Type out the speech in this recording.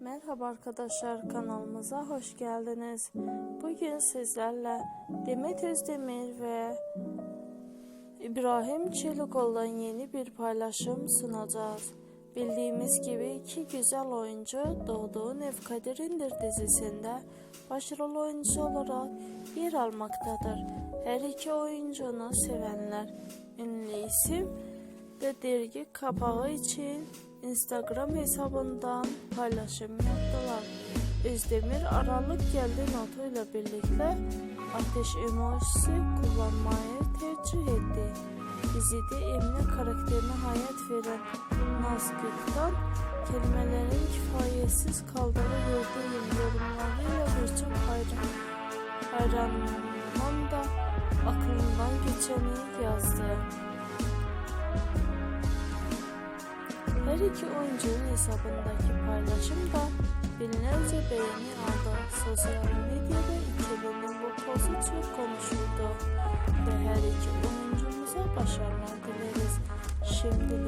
Merhaba arkadaşlar kanalımıza hoş geldiniz. Bugün sizlerle Demet Özdemir ve İbrahim Çelikoğlu'ndan yeni bir paylaşım sunacağız. Bildiğimiz gibi iki güzel oyuncu Doğduğun Ev Kaderindir dizisinde başrol oyuncu olarak yer almaktadır. Her iki oyuncunu sevenler ünlü isim ve dergi kapağı için Instagram hesabından paylaşım yaptılar. Özdemir Aralık geldi notuyla birlikte ateş emojisi kullanmayı tercih etti. Dizide Emine karakterine hayat veren Naz Gökten kelimelerin kifayetsiz kaldığını gördüğüm yorumlarıyla birçok hayran, hayranının da aklından geçeni yazdı. Her iki oyuncunun hesabındaki paylaşım da binlerce beğeni aldı. Sosyal medyada ikilinin bu pozu çok konuşuldu. Ve her iki oyuncumuza başarılar dileriz. Şimdilik